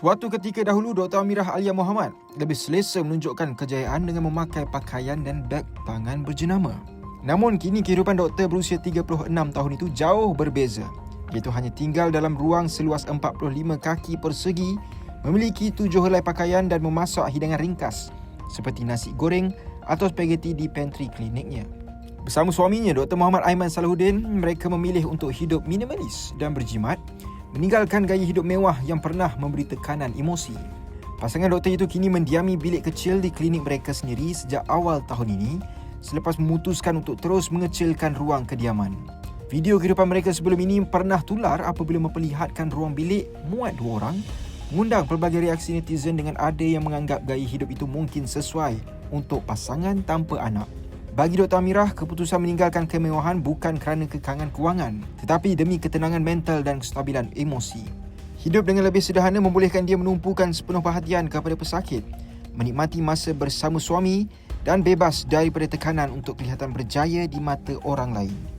Suatu ketika dahulu Dr. Amirah Alia Muhammad lebih selesa menunjukkan kejayaan dengan memakai pakaian dan beg tangan berjenama. Namun kini kehidupan doktor berusia 36 tahun itu jauh berbeza. Iaitu hanya tinggal dalam ruang seluas 45 kaki persegi, memiliki tujuh helai pakaian dan memasak hidangan ringkas seperti nasi goreng atau spaghetti di pantry kliniknya. Bersama suaminya Dr. Muhammad Aiman Salahuddin, mereka memilih untuk hidup minimalis dan berjimat meninggalkan gaya hidup mewah yang pernah memberi tekanan emosi. Pasangan doktor itu kini mendiami bilik kecil di klinik mereka sendiri sejak awal tahun ini selepas memutuskan untuk terus mengecilkan ruang kediaman. Video kehidupan mereka sebelum ini pernah tular apabila memperlihatkan ruang bilik muat dua orang mengundang pelbagai reaksi netizen dengan ada yang menganggap gaya hidup itu mungkin sesuai untuk pasangan tanpa anak. Bagi Dr. Amirah, keputusan meninggalkan kemewahan bukan kerana kekangan kewangan, tetapi demi ketenangan mental dan kestabilan emosi. Hidup dengan lebih sederhana membolehkan dia menumpukan sepenuh perhatian kepada pesakit, menikmati masa bersama suami dan bebas daripada tekanan untuk kelihatan berjaya di mata orang lain.